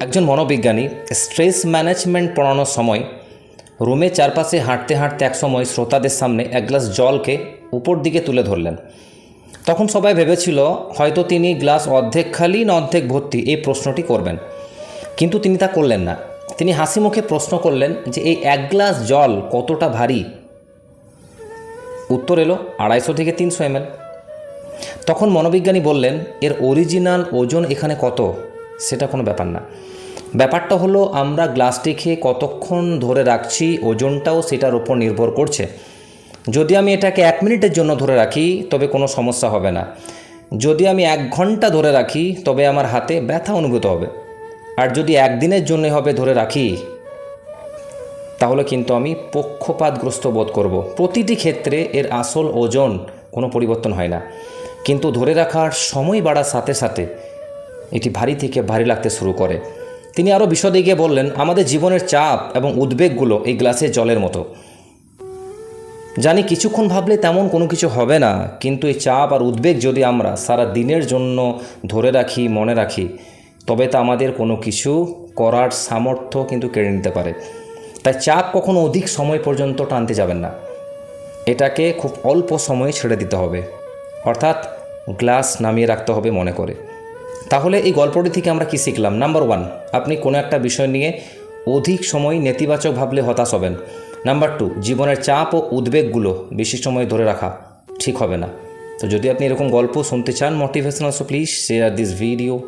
একজন মনোবিজ্ঞানী, stress management পড়ানোর সময় রুমে চারপাশে হাঁটতে হাঁটতে এক সময় শ্রোতাদের সামনে এক গ্লাস জলকে উপর দিকে তুলে ধরলেন। তখন সবাই ভেবেছিল, হয়তো তিনি গ্লাস অর্ধেক খালি না অর্ধেক ভর্তি, এই প্রশ্নটি করবেন। কিন্তু তিনি তা করলেন না। তিনি হাসি মুখে প্রশ্ন করলেন যে, এই এক গ্লাস জল কতটা ভারী? উত্তর এলো, আড়াইশো থেকে তিনশো এমএল। তখন মনোবিজ্ঞানী বললেন, এর অরিজিনাল ওজন এখানে কত? সেটা কোনো ব্যাপার না। ব্যাপারটা হলো আমরা গ্লাসটিকে কতক্ষণ ধরে রাখছি, ওজনটাও সেটার উপর নির্ভর করছে। যদি আমি এটাকে এক মিনিটের জন্য ধরে রাখি, তবে কোনো সমস্যা হবে না। যদি আমি এক ঘণ্টা ধরে রাখি, তবে আমার হাতে ব্যথা অনুভূত হবে। আর যদি একদিনের জন্য হবে ধরে রাখি, তাহলে কিন্তু আমি পক্ষপাতগ্রস্ত বোধ করব। প্রতিটি ক্ষেত্রে এর আসল ওজন কোনো পরিবর্তন হয় না। কিন্তু ধরে রাখার সময় বাড়ার সাথে সাথে এটি ভারী থেকে ভারী লাগতে শুরু করে। তিনি আরও বিশদে গিয়ে বললেন, আমাদের জীবনের চাপ এবং উদ্বেগগুলো এই গ্লাসের জলের মতো। জানি কিছুক্ষণ ভাবলে তেমন কোনো কিছু হবে না, কিন্তু এই চাপ আর উদ্বেগ যদি আমরা সারা দিনের জন্য ধরে রাখি, মনে রাখি, তবে তা আমাদের কোনো কিছু করার সামর্থ্য কিন্তু কেড়ে নিতে পারে। তাই চাপ কখনো অধিক সময় পর্যন্ত টানতে যাবেন না। এটাকে খুব অল্প সময়ে ছেড়ে দিতে হবে। অর্থাৎ গ্লাস নামিয়ে রাখতে হবে মনে করে। তাহলে এই গল্পটি থেকে আমরা কি শিখলাম? নাম্বার ওয়ান আপনি কোনো একটা বিষয় নিয়ে অধিক সময় নেতিবাচক ভাবলে হতাশ হবেন। নাম্বার টু জীবনের চাপ ও উদ্বেগগুলো বেশি সময় ধরে রাখা ঠিক হবে না। তো যদি আপনি এরকম গল্প শুনতে চান motivational so please share this video